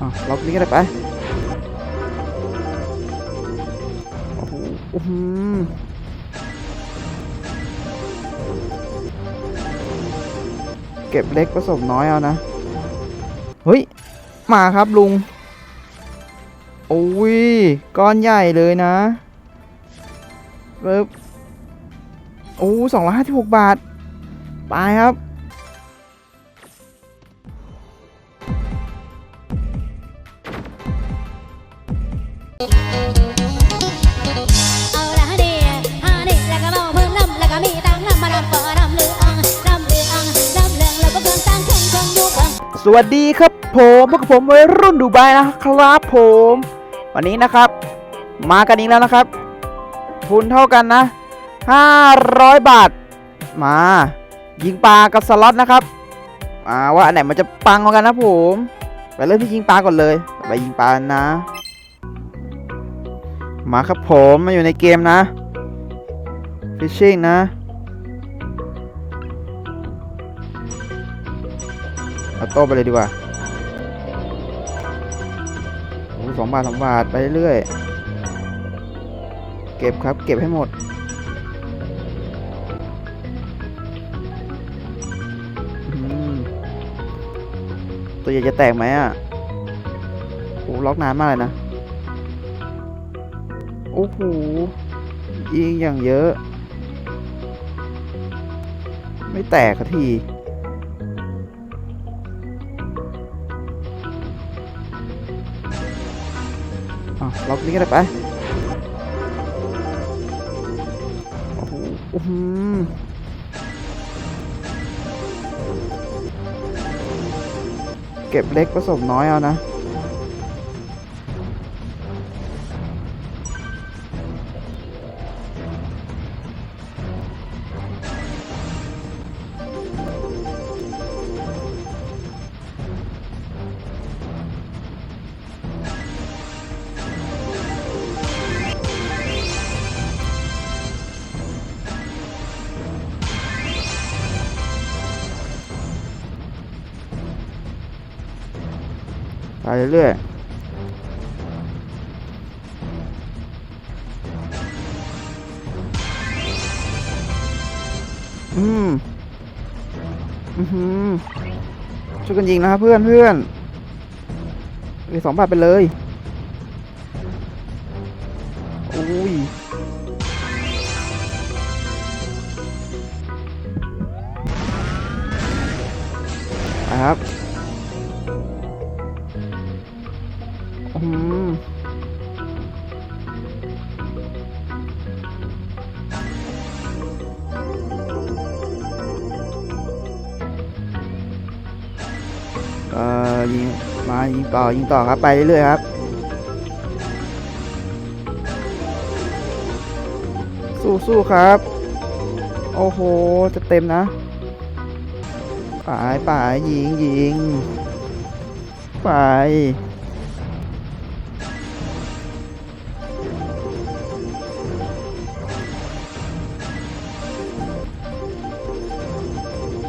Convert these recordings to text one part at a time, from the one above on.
อะล็อกนี้ก็ได้ไปโอ้โหอื้อหือเก็บเล็กผสมน้อยเอานะ เฮ้ย มาครับลุง โอ้ย ก้อนใหญ่เลยนะเบิบโอ้สองร้อยห้าสิบหกบาท ไปครับ วัสดีครับผมพวกผมวัยรุ่นดูไบนะครับผม วันนี้นะครับ มากันอีกแล้วนะครับ ทุนเท่ากันนะ 500 บาท มา ยิงปลากับสล็อตนะครับมาว่าอันไหนมันจะปังกว่ากันนะผมไปเริ่มที่ยิงปลาก่อนเลยไปยิงปลานะ มาครับผมมาอยู่ในเกมนะฟิชชิ่งนะ เอาโต้ไปเลยดีกว่าโอ้สองบาทสองบาทไปเรื่อยเก็บครับ เก็บให้หมด ตัวใหญ่จะแตกไหมอะโอ้ล็อกนานมากเลยนะ โอ้โหยิงอย่างเยอะ ไม่แตกสักที ล็อกนี้ก็ได้ไปโอ้โหอื้อหือเก็บเล็กผสมน้อยเอานะ เรื่อยอืมอือช่วยกันยิงนะครับเพื่อนเพื่อนไปสองบาทไปเลยอุ้ยครับ อืมเออยิงมายิงต่อยิงต่อครับ ไปเรื่อยๆครับ สู้สู้ครับ โอ้โห จะเต็มนะป่ายป่ายยิงยิงไป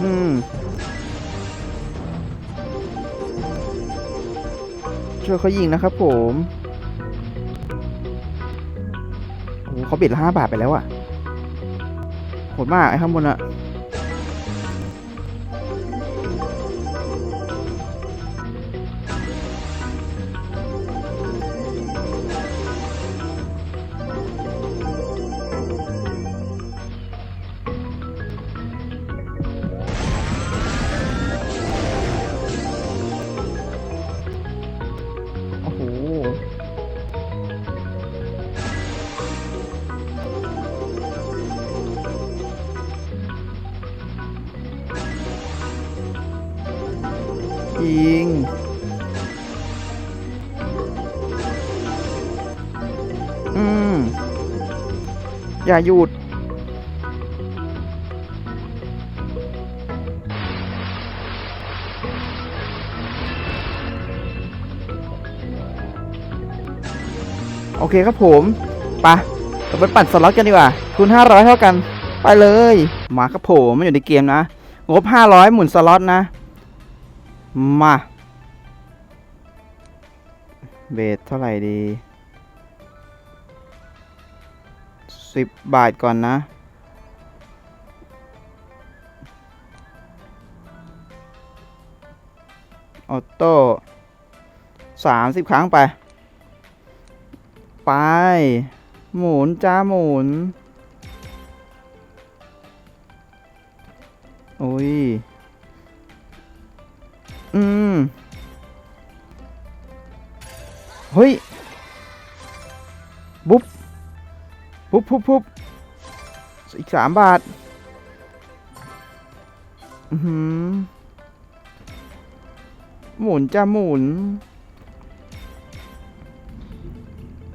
อืมช่วยเขายิงนะครับผมโอ้โหเขาบิดละห้าบาทไปแล้วอะโหดมากไอ้ข้างบนอะ อย่าหยุด โอเคครับผมไปะเราไปปั่นสล็อตกันดีกว่าทุน500 เท่ากัน ไปเลย มาครับผมมันอยู่ในเกมนะ งบ 500 หมุนสล็อตนะ มา เบสเท่าไหร่ดี สิบบาทก่อนนะ ออโต้สามสิบครั้งไป ไป หมุนจ้าหมุนโอ้ย อืม เฮ้ย บุ๊บ บุ๊บบุ๊บบุ๊บอีกสามบาท อือหือหมุนจะหมุน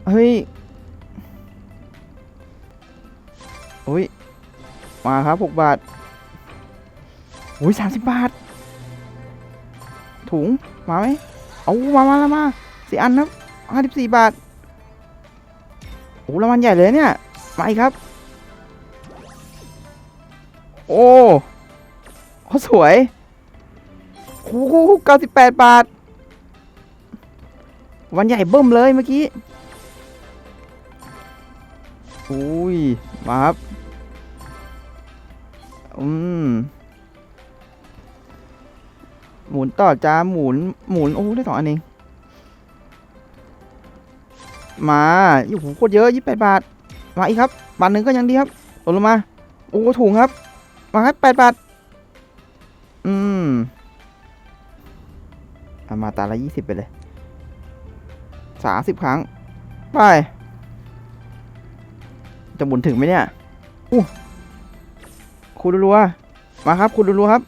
เฮ้ยโอ้ย มาครับหกบาทโอ้ยสามสิบบาท ถุง มาไหม เอา มา มาแล้วมาสี่อันครับห้าสิบสี่บาท โอ้รางวัลใหญ่เลยเนี่ย มาอีกครับ โอ้โอ้สวยโอ้โหเก้าสิบแปดบาท วันใหญ่เบิ่มเลยเมื่อกี้อุ้ย มาครับ อืม หมุนต่อจ้าหมุน หมุน โอ้ ได้สองอันเอง มาอยู่โหโคตรเยอะยี่สิบแปดบาท มาอีกครับ บาทหนึ่งก็ยังดีครับลดลงมา โอ้ถุงครับ มาครับแปดบาท อืมเอามาตาละยี่สิบไปเลยสามสิบครั้ง ไป จะหมุนถึงไหมเนี่ยอู้คูรัวมาครับคูรัวครับ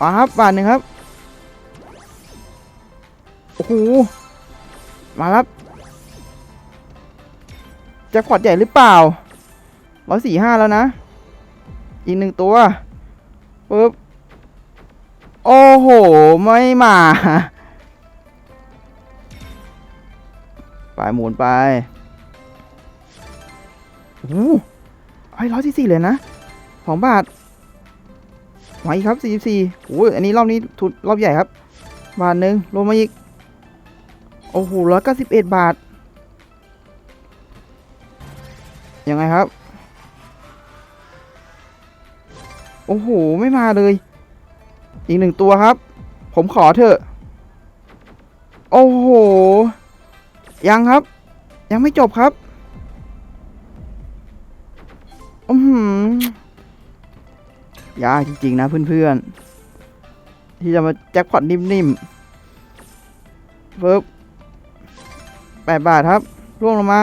มาครับ บาทหนึ่งครับ โอ้โห มาครับแจะขอดใหญ่หรือเปล่าร้อยสี่ห้าแล้วนะ อีกหนึ่งตัวปึ๊บ โอ้โห ไม่มาไปหมุนไปโอ้โหไอ้ร้อยสี่สี่เลยนะสองบาทมาอีกครับสี่สี่โอ้ยอันนี้รอบนี้ทุนรอบใหญ่ครับ บาทหนึ่งลงมาอีก โอ้โหร้อยเก้าสิบเอ็ดบาท ยังไงครับ โอ้โห ไม่มาเลย อีกหนึ่งตัวครับ ผมขอเถอะ โอ้โห ยังครับ ยังไม่จบครับ อือหือยากจริง ๆ นะเพื่อนๆที่จะมาแจ็คพอตนิ่มๆเฟิบ แปดบาทครับร่วงลงมา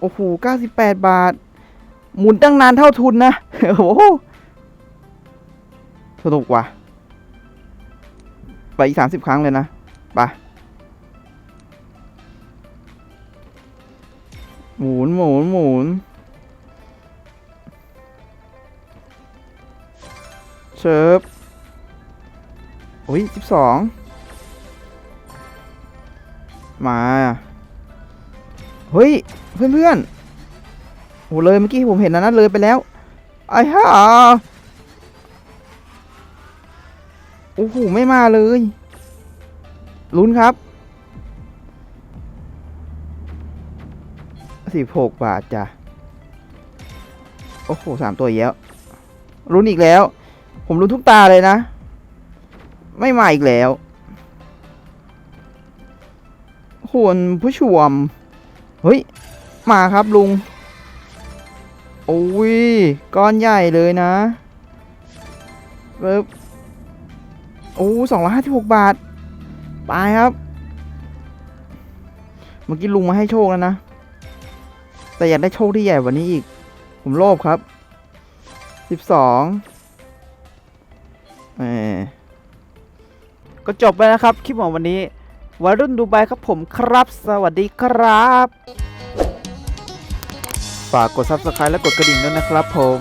โอ้โหเก้าสิบแปดบาท หมุนตั้งนานเท่าทุนนะ โอ้โหสนุกว่ะ ไปอีกสามสิบครั้งเลยนะไปหมุนหมุนหมุนเชิฟโอ้ยสิบสอง มา เฮ้ย เพื่อนเพื่อนโอ้เลยเมื่อกี้ผมเห็นนะนั้นเลยไปแล้ว ไอ้ห่าโอ้โห ไม่มาเลยลุ้นครับสิบหกบาทจ้ะ โอ้โหสามตัวแล้วลุ้นอีกแล้ว ผมลุ้นทุกตาเลยนะ ไม่มาอีกแล้ว คุณผู้ชม เฮ้ย มาครับลุง โอ้ย ก้อนใหญ่เลยนะปึ๊บโอ้สองร้อยห้าสิบหกบาท ไปครับ เมื่อกี้ลุงมาให้โชคแล้วนะ แต่อยากได้โชคที่ใหญ่กว่านี้อีก ผมโลภครับสิบสองเออก็จบไปแล้วครับ คลิปของวันนี้ วัยรุ่นดูไบครับผมครับ สวัสดีครับ ฝากกด subscribe และกดกระดิ่งด้วยนะครับผม